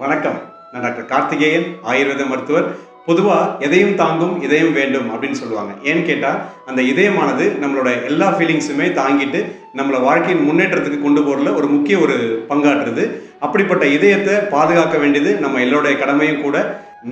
வணக்கம். நான் டாக்டர் கார்த்திகேயன் ஆயுர்வேத மருத்துவர். பொதுவாக எதையும் தாங்கும் இதயம் வேண்டும் அப்படின்னு சொல்லுவாங்க. ஏன்னு கேட்டால் அந்த இதயமானது நம்மளோட எல்லா ஃபீலிங்ஸுமே தாங்கிட்டு நம்மளை வாழ்க்கையின் முன்னேற்றத்துக்கு கொண்டு போகிறதுல ஒரு முக்கிய ஒரு பங்காற்றுது. அப்படிப்பட்ட இதயத்தை பாதுகாக்க வேண்டியது நம்ம எல்லோருடைய கடமையும் கூட.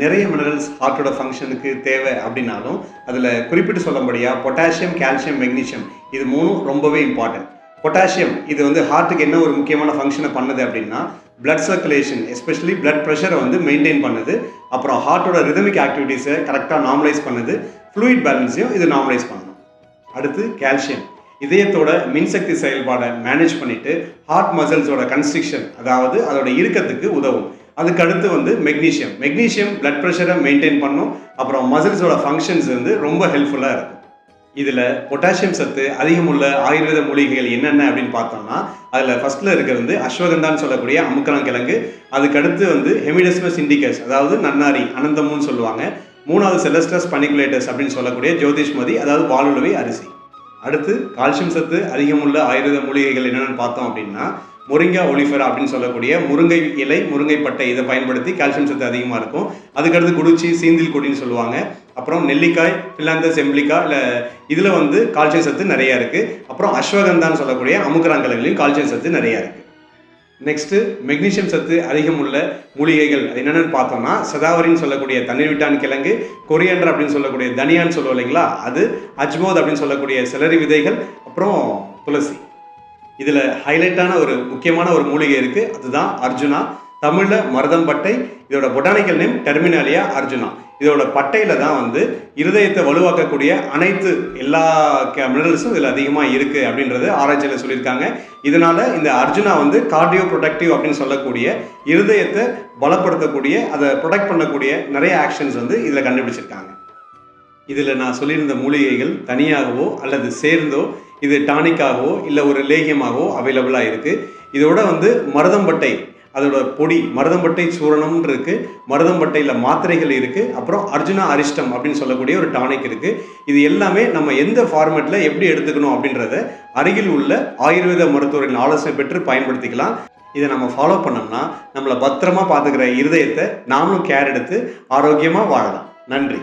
நிறைய மினரல்ஸ் ஹார்ட்டோட ஃபங்க்ஷனுக்கு தேவை அப்படின்னாலும் அதில் குறிப்பிட்டு சொல்லும்படியாக பொட்டாசியம் கால்சியம் மெக்னீஷியம் இது மூணும் ரொம்பவே இம்பார்ட்டன்ட் பொட்டாசியம் இது வந்து ஹார்ட்டுக்கு என்ன ஒரு முக்கியமான ஃபங்க்ஷனை பண்ணுது அப்படின்னா பிளட் சர்க்குலேஷன் எஸ்பெஷலி பிளட் ப்ரெஷரை வந்து மெயின்டைன் பண்ணுது. அப்புறம் ஹார்ட்டோட ரிதமிக் ஆக்டிவிட்டீஸை கரெக்டாக நார்மலைஸ் பண்ணுது. ஃப்ளூயிட் பேலன்ஸையும் இது நார்மலைஸ் பண்ணணும் அடுத்து கால்சியம் இதயத்தோட மின்சக்தி செயல்பாடை மேனேஜ் பண்ணிட்டு ஹார்ட் மசில்ஸோட கன்ஸ்ட்ரிக்ஷன் அதாவது அதோட இறுக்கத்துக்கு உதவும். அதுக்கு அடுத்து வந்து மெக்னீஷியம் மெக்னீஷியம் பிளட் ப்ரெஷரை மெயின்டைன் பண்ணும். அப்புறம் மசில்ஸோட ஃபங்க்ஷன்ஸ் வந்து ரொம்ப ஹெல்ப்ஃபுல்லாக இருக்கும். இதில் பொட்டாசியம் சத்து அதிகமுள்ள ஆயுர்வேத மூலிகைகள் என்னென்ன அப்படின்னு பார்த்தோம்னா அதில் ஃபர்ஸ்ட்ல இருக்கிறது வந்து அஸ்வகந்தான்னு சொல்லக்கூடிய அமுக்கரங்கிழங்கு அதுக்கடுத்து வந்து ஹெமிடஸ்மஸ் இண்டிகஸ் அதாவது நன்னாரி அனந்தமுன்னு சொல்லுவாங்க. மூணாவது செலஸ்டஸ் பனிகுலேட்டஸ் அப்படின்னு சொல்லக்கூடிய ஜோதிஷ்மதி அதாவது பாலுளவி அரிசி. அடுத்து கால்சியம் சத்து அதிகமுள்ள ஆயுர்வேத மூலிகைகள் என்னென்னு பார்த்தோம் அப்படின்னா முருங்கா ஒலிஃபெரா அப்படின்னு சொல்லக்கூடிய முருங்கை இலை முருங்கை பட்டை இதை பயன்படுத்தி கால்சியம் சத்து அதிகமாக இருக்கும். அதுக்கடுத்து குடிச்சி சீந்தில் கொடின்னு சொல்லுவாங்க. அப்புறம் நெல்லிக்காய் பில்லாந்தஸ் எம்பிளிக்கா இல்லை இதில் வந்து கால்சியம் சத்து நிறையா இருக்குது அப்புறம் அஸ்வகந்தான்னு சொல்லக்கூடிய அமுக்கராங்கலையும் கால்சியம் சத்து நிறையா இருக்குது நெக்ஸ்ட்டு மெக்னீஷியம் சத்து அதிகம் உள்ள மூலிகைகள். அது என்னென்னு பார்த்தோம்னா சதாவரின்னு சொல்லக்கூடிய தண்ணீர் விட்டான் கிழங்கு கொரியண்டர் அப்படின்னு சொல்லக்கூடிய தனியான்னு சொல்லுவோம் இல்லைங்களா? அது அஜ்மோத் அப்படின்னு சொல்லக்கூடிய சிலரி விதைகள் அப்புறம் துளசி. இதில் ஹைலைட்டான ஒரு முக்கியமான ஒரு மூலிகை இருக்குது அதுதான் அர்ஜுனா. தமிழில் மருதம்பட்டை இதோட பொட்டானிக்கல் நேம் டெர்மினாலியா அர்ஜுனா. இதோட பட்டையில் தான் வந்து இருதயத்தை வலுவாக்கக்கூடிய அனைத்து எல்லா மினரல்ஸும் இதில் அதிகமாக இருக்குது அப்படின்றது ஆராய்ச்சியில் சொல்லியிருக்காங்க. இதனால் இந்த அர்ஜுனா வந்து கார்டியோ ப்ரொடக்டிவ் அப்படின்னு சொல்லக்கூடிய இருதயத்தை பலப்படுத்தக்கூடிய அதை ப்ரொடெக்ட் பண்ணக்கூடிய நிறைய ஆக்ஷன்ஸ் வந்து இதில் கண்டுபிடிச்சிருக்காங்க. இதில் நான் சொல்லியிருந்த மூலிகைகள் தனியாகவோ அல்லது சேர்ந்தோ இது டானிக்காகவோ இல்லை ஒரு லேகியமாகவோ அவைலபிளாக இருக்குது இதோட வந்து மருதம்பட்டை அதோட பொடி மருதம்பட்டை சூரணம்னு இருக்குது மருதம்பட்டையில் மாத்திரைகள் இருக்குது அப்புறம் அர்ஜுனா அரிஷ்டம் அப்படின்னு சொல்லக்கூடிய ஒரு டானிக் இருக்குது இது எல்லாமே நம்ம எந்த ஃபார்மேட்டில் எப்படி எடுத்துக்கணும் அப்படின்றத அருகில் உள்ள ஆயுர்வேத மருத்துவரின் ஆலோசனை பெற்று பயன்படுத்திக்கலாம். இதை நம்ம ஃபாலோ பண்ணோம்னா நம்மளை பத்திரமா பார்த்துக்கிற இருதயத்தை நாமளும் கேர் எடுத்து ஆரோக்கியமாக வாழலாம். நன்றி.